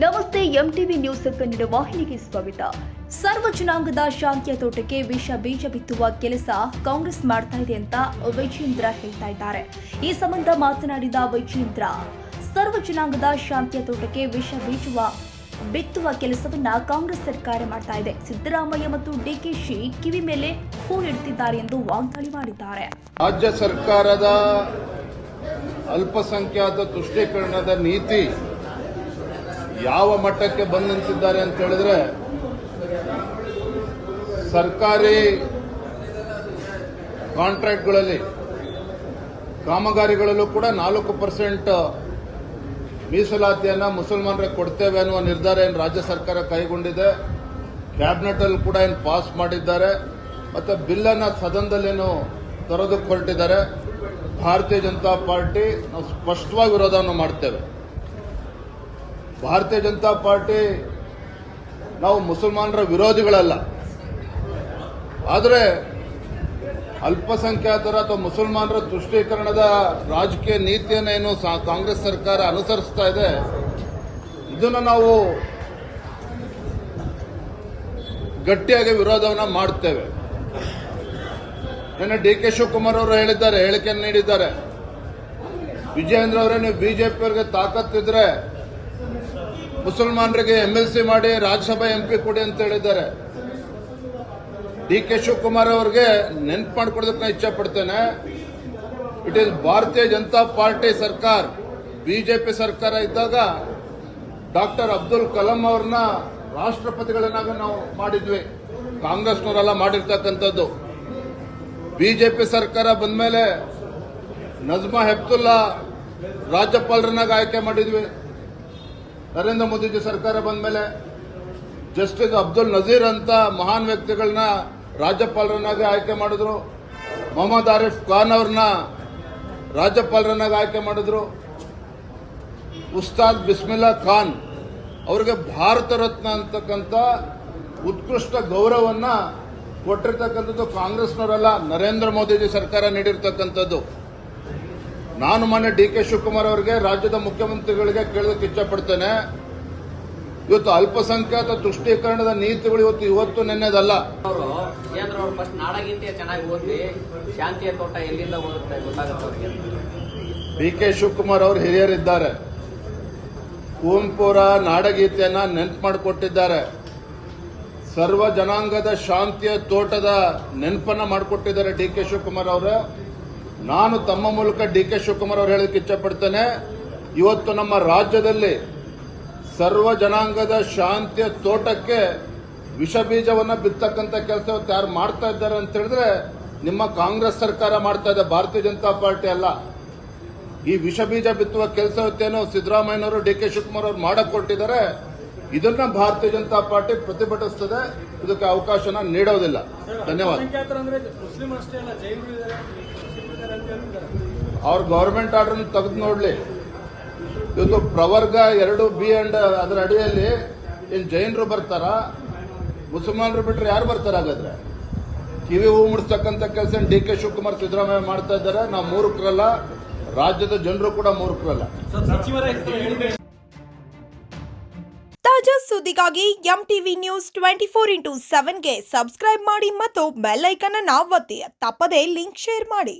MTV news Kannada ವಾಹಿನಿಗೆ ಸ್ವಾಗತ. ಸರ್ವ ಜನಾಂಗದ ಶಾಂತಿಯ ತೋಟಕ್ಕೆ ವಿಷ ಬೀಜ ಬಿತ್ತುವ ಕೆಲಸ ಕಾಂಗ್ರೆಸ್ ಮಾಡ್ತಾ ಇದೆ ಅಂತ ವೈಜೇಂದ್ರ ಹೇಳ್ತಾ ಇದ್ದಾರೆ. ಈ ಸಂಬಂಧ ಮಾತನಾಡಿದ ವೈಜೇಂದ್ರ ಸರ್ವ ಜನಾಂಗದ ಶಾಂತಿಯ ತೋಟಕ್ಕೆ ವಿಷ ಬೀಜುವ, ಬಿತ್ತುವ ಕೆಲಸವನ್ನ ಕಾಂಗ್ರೆಸ್ ಸರ್ಕಾರ ಮಾಡ್ತಾ ಇದೆ. ಸಿದ್ದರಾಮಯ್ಯ ಮತ್ತು ಡಿಕೆಶಿ ಕಿವಿ ಮೇಲೆ ಹೂ ಇಡ್ತಿದ್ದಾರೆ ಎಂದು ವಾಗ್ದಾಳಿ ಮಾಡಿದ್ದಾರೆ. ರಾಜ್ಯ ಸರ್ಕಾರದ ಅಲ್ಪಸಂಖ್ಯಾತ ತುಷ್ಟೀಕರಣದ ನೀತಿ ಯಾವ ಮಟ್ಟಕ್ಕೆ ಬಂದು ನಿಂತಿದ್ದಾರೆ ಅಂತ ಹೇಳಿದ್ರೆ, ಸರ್ಕಾರಿ ಕಾಂಟ್ರಾಕ್ಟ್ಗಳಲ್ಲಿ, ಕಾಮಗಾರಿಗಳಲ್ಲೂ ಕೂಡ ನಾಲ್ಕು ಪರ್ಸೆಂಟ್ ಮೀಸಲಾತಿಯನ್ನು ಮುಸಲ್ಮಾನರಿಗೆ ಕೊಡ್ತೇವೆ ಅನ್ನುವ ನಿರ್ಧಾರ ಏನು ರಾಜ್ಯ ಸರ್ಕಾರ ಕೈಗೊಂಡಿದೆ ಕ್ಯಾಬಿನೆಟ್ ಅಲ್ಲಿ ಕೂಡ ಏನು ಪಾಸ್ ಮಾಡಿದ್ದಾರೆ, ಮತ್ತು ಬಿಲ್ಲನ್ನು ಸದನದಲ್ಲೇನು ತರೋದಕ್ಕೆ ಭಾರತೀಯ ಜನತಾ ಪಾರ್ಟಿ ನಾವು ಸ್ಪಷ್ಟವಾಗಿ ವಿರೋಧವನ್ನು ಮಾಡ್ತೇವೆ. ಭಾರತೀಯ ಜನತಾ ಪಾರ್ಟಿ ನಾವು ಮುಸಲ್ಮಾನರ ವಿರೋಧಿಗಳಲ್ಲ. ಆದರೆ ಅಲ್ಪಸಂಖ್ಯಾತರ ಅಥವಾ ಮುಸಲ್ಮಾನರ ತುಷ್ಟೀಕರಣದ ರಾಜಕೀಯ ನೀತಿಯನ್ನು ಏನು ಸಾ- ಕಾಂಗ್ರೆಸ್ ಸರ್ಕಾರ ಅನುಸರಿಸ್ತಾ ಇದೆ, ಇದನ್ನು ನಾವು ಗಟ್ಟಿಯಾಗಿ ವಿರೋಧವನ್ನ ಮಾಡ್ತೇವೆ. ನಿನ್ನೆ ಡಿ ಕೆ ಶಿವಕುಮಾರ್ ಅವರು ಹೇಳಿದ್ದಾರೆ, ಹೇಳಿಕೆಯನ್ನು ನೀಡಿದ್ದಾರೆ. ವಿಜಯೇಂದ್ರ ಅವರೇ, ನೀವು ಬಿಜೆಪಿಯವರಿಗೆ ತಾಕತ್ತಿದ್ರೆ ಮುಸಲ್ಮಾನರಿಗೆ ಎಂ ಎಲ್ ಸಿ ಮಾಡಿ ರಾಜ್ಯಸಭಾ ಎಂಪಿ ಕೊಡಿ ಅಂತ ಹೇಳಿದ್ದಾರೆ. ಡಿ ಕೆ ಶಿವಕುಮಾರ್ ಅವರಿಗೆ ನೆನ್ಪು ಮಾಡ್ಕೊಡೋದಕ್ಕೆ ಇಚ್ಛೆ ಪಡ್ತೇನೆ ಇಟ್ ಈಸ್ ಭಾರತೀಯ ಜನತಾ ಪಾರ್ಟಿ ಸರ್ಕಾರ ಬಿಜೆಪಿ ಸರ್ಕಾರ ಇದ್ದಾಗ ಡಾಕ್ಟರ್ ಅಬ್ದುಲ್ ಕಲಾಂ ಅವ್ರನ್ನ ರಾಷ್ಟ್ರಪತಿಗಳನ್ನಾಗ ನಾವು ಮಾಡಿದ್ವಿ. ಕಾಂಗ್ರೆಸ್ನವರೆಲ್ಲ ಮಾಡಿರ್ತಕ್ಕಂಥದ್ದು. ಬಿಜೆಪಿ ಸರ್ಕಾರ ಬಂದ್ಮೇಲೆ ನಜ್ಮಾ ಹೆಪ್ತುಲ್ಲಾ ರಾಜ್ಯಪಾಲರನ್ನಾಗ ಆಯ್ಕೆ ಮಾಡಿದ್ವಿ. ನರೇಂದ್ರ ಮೋದಿಜಿ ಸರ್ಕಾರ ಬಂದ ಮೇಲೆ ಜಸ್ಟಿಸ್ ಅಬ್ದುಲ್ ನಜೀರ್ ಅಂತ ಮಹಾನ್ ವ್ಯಕ್ತಿಗಳನ್ನ ರಾಜ್ಯಪಾಲರನ್ನಾಗಿ ಆಯ್ಕೆ ಮಾಡಿದ್ರು. ಮೊಹಮ್ಮದ್ ಆರಿಫ್ ಖಾನ್ ಅವ್ರನ್ನ ರಾಜ್ಯಪಾಲರನ್ನಾಗಿ ಆಯ್ಕೆ ಮಾಡಿದ್ರು. ಉಸ್ತಾದ್ ಬಿಸ್ಮಿಲ್ಲಾ ಖಾನ್ ಅವರಿಗೆ ಭಾರತ ರತ್ನ ಅಂತಕ್ಕಂಥ ಉತ್ಕೃಷ್ಟ ಗೌರವವನ್ನು ಕೊಟ್ಟಿರ್ತಕ್ಕಂಥದ್ದು ಕಾಂಗ್ರೆಸ್ನವರಲ್ಲ, ನರೇಂದ್ರ ಮೋದಿಜಿ ಸರ್ಕಾರ ನೀಡಿರ್ತಕ್ಕಂಥದ್ದು. ನಾನು ಮೊನ್ನೆ ಡಿ ಕೆ ಶಿವಕುಮಾರ್ ಅವರಿಗೆ ರಾಜ್ಯದ ಮುಖ್ಯಮಂತ್ರಿಗಳಿಗೆ ಕೇಳೋದಕ್ಕೆ ಇಚ್ಛಪಡ್ತೇನೆ. ಇವತ್ತು ಅಲ್ಪಸಂಖ್ಯಾತ ತುಷ್ಟೀಕರಣದ ನೀತಿಗಳು ಇವತ್ತು ಇವತ್ತು ನೆನ್ನೆದಲ್ಲ. ಡಿ ಕೆ ಶಿವಕುಮಾರ್ ಅವರು ಹಿರಿಯರಿದ್ದಾರೆ. ಕುವೆಂಪುರ ನಾಡಗೀತೆಯನ್ನ ನೆನ್ಪು ಮಾಡಿಕೊಟ್ಟಿದ್ದಾರೆ. ಸರ್ವ ಜನಾಂಗದ ಶಾಂತಿಯ ತೋಟದ ನೆನಪನ್ನ ಮಾಡಿಕೊಟ್ಟಿದ್ದಾರೆ ಡಿ ಕೆ ಶಿವಕುಮಾರ್ ಅವರು. ನಾನು ತಮ್ಮ ಮೂಲಕ ಡಿ ಕೆ ಶಿವಕುಮಾರ್ ಅವರು ಹೇಳಕ್ಕೆ ಇಚ್ಛಪಡ್ತೇನೆ, ಇವತ್ತು ನಮ್ಮ ರಾಜ್ಯದಲ್ಲಿ ಸರ್ವ ಜನಾಂಗದ ಶಾಂತಿಯ ತೋಟಕ್ಕೆ ವಿಷ ಬೀಜವನ್ನ ಬಿತ್ತಕ್ಕಂತ ಕೆಲಸ ಯಾರು ಮಾಡ್ತಾ ಇದ್ದಾರೆ ಅಂತ ಹೇಳಿದ್ರೆ ನಿಮ್ಮ ಕಾಂಗ್ರೆಸ್ ಸರ್ಕಾರ ಮಾಡ್ತಾ ಇದೆ, ಭಾರತೀಯ ಜನತಾ ಪಾರ್ಟಿ ಅಲ್ಲ. ಈ ವಿಷ ಬೀಜ ಬಿತ್ತುವ ಕೆಲಸ ಇವತ್ತೇನು ಸಿದ್ದರಾಮಯ್ಯನವರು, ಡಿ ಕೆ ಶಿವಕುಮಾರ್ ಅವರು ಮಾಡಕ್ ಕೊಟ್ಟಿದ್ದಾರೆ ಇದನ್ನ ಭಾರತೀಯ ಜನತಾ ಪಾರ್ಟಿ ಪ್ರತಿಭಟಿಸ್ತದೆ. ಇದಕ್ಕೆ ಅವಕಾಶನ ನೀಡೋದಿಲ್ಲ. ಧನ್ಯವಾದ. ಅವ್ರ ಗೌರ್ಮೆಂಟ್ ಆರ್ಡರ್ ತೆಗೆದು ನೋಡ್ಲಿ. ಇದು ಪ್ರವರ್ಗ ಎರಡು, ಬಿ ಅಂಡ್ ಅದರ ಅಡಿಯಲ್ಲಿ ಏನು ಜೈನರು ಬರ್ತಾರ, ಮುಸಲ್ಮಾನರು ಬಿಟ್ಟರೆ ಯಾರು ಬರ್ತಾರ ಹಾಗಾದ್ರೆ? ಕಿವಿ ಹೂ ಮುಡಿಸ್ತಕ್ಕಂಥ ಕೆಲಸ ಡಿ ಕೆ ಶಿವಕುಮಾರ್ ಸಿದ್ದರಾಮಯ್ಯ ಮಾಡ್ತಾ ಇದ್ದಾರೆ? ನಾವು ಮೂರ್ಖರಲ್ಲ, ರಾಜ್ಯದ ಜನರು ಕೂಡ ಮೂರ್ಖರಲ್ಲ. ತಾಜಾ ಸುದ್ದಿಗಾಗಿ M TV news twenty four into ಸೆವೆನ್ಗೆ subscribe ಮಾಡಿ ಮತ್ತು ಬೆಲ್ ಐಕನ್ ಅನ್ನು ಒತ್ತಿ. ತಪ್ಪದೇ ಲಿಂಕ್ ಶೇರ್ ಮಾಡಿ.